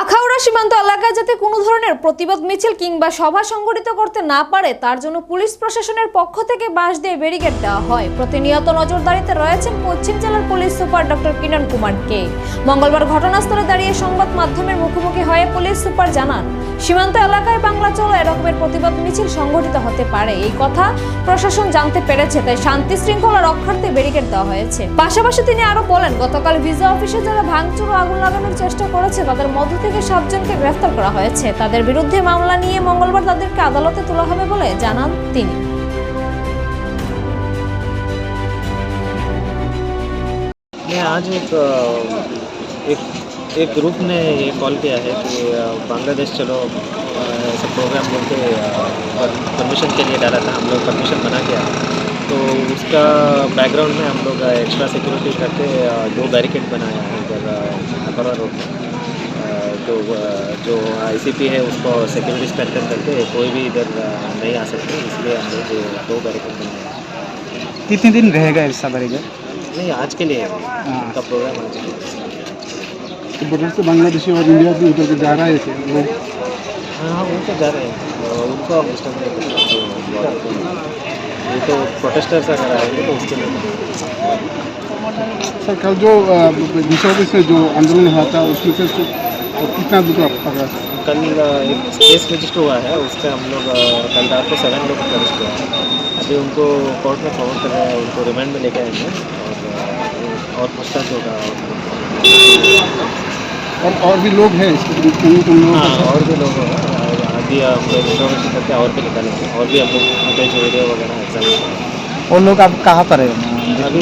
আখাউড়া সীমান্ত এলাকায় যাতে কোনো ধরনের প্রতিবাদ মিছিল কিংবা সভা সংগঠিত করতে না পারে, তার জন্য পুলিশ প্রশাসনের পক্ষ থেকে বাঁশ দিয়ে ব্যারিকেড দেওয়া হয়। প্রতিনিয়ত নজরদারিতে রয়েছেন পশ্চিম জেলার police super doctor Kiran Kumar কে মঙ্গলবার ঘটনাস্থলে দাঁড়িয়ে সংবাদ মাধ্যমের মুখোমুখি হয়ে পুলিশ সুপার জানান, সীমান্ত এলাকায় বাংলা চলো এরকমের প্রতিবাদ মিছিল সংগঠিত হতে পারে। এই কথা প্রশাসন জানতে পেরেছে, তাই শান্তি শৃঙ্খলা রক্ষার্থে ব্যারিকেড দেওয়া হয়েছে। পাশাপাশি তিনি আরও বলেন, গতকাল ভিসা অফিসে যারা ভাঙচুর আগুন লাগানোর চেষ্টা করেছে, তাদের মধ্য থেকে সাতজনকে গ্রেফতার করা হয়েছে তাদের বিরুদ্ধে মামলা নিয়ে মঙ্গলবার তাদেরকে আদালতে তোলা হবে বলে জানান তিনি मैं आज एक अ, एक एक ग्रुप ने ये कॉल किया है कि अ, बांग्लादेश चलो अ, ऐसा प्रोग्राम लेके परमिशन के लिए डाला था हम लोग परमिशन बना गया तो उसका बैकग्राउंड में हम लोग एक्स्ट्रा सिक्योरिटी करके अ, दो बैरिकेड बनाया है इधर अकबरा रोड में तो अ, जो आईसीपी है उसको सिक्योरिटी स्ट्रेंथन करके कोई भी इधर नहीं आ सकते इसलिए हम लोग दो बैरिकेड बनाए हैं। कितने दिन रहेगा ऐसा बढ़ेगा नहीं आज के लिए है हाँ। उनका प्रोग्राम आज के लिए तो बांग्लादेशी और इंडिया उतर के जा रहा है हाँ हाँ वो तो जा रहे हैं उनको हम डिस्टर्ब नहीं कर तो border पे। ये तो प्रोटेस्टर्स अगर आएँगे तो उसके लिए सर कल जो दूसरा जो आंदोलन हुआ था उसमें से तो कितना दूर आप पकड़ा कल एक केस रजिस्टर हुआ है उस पर हम लोग कल रात को सेवन लोग रजिस्टर हुआ है। अभी उनको कोर्ट में फॉरवर्ड कर रहे हैं उनको रिमांड में लेके आएँगे और और पूछताछ होगा। और और भी लोग हैं इसके लोगों हाँ और भी लोग हैं। अभी हम लोग इंफॉर्मेशन करके और भी निकालेंगे और भी हम लोग फुटेज वीडियो वगैरह एग्ज़ाम वो लोग अब कहाँ पर है? अभी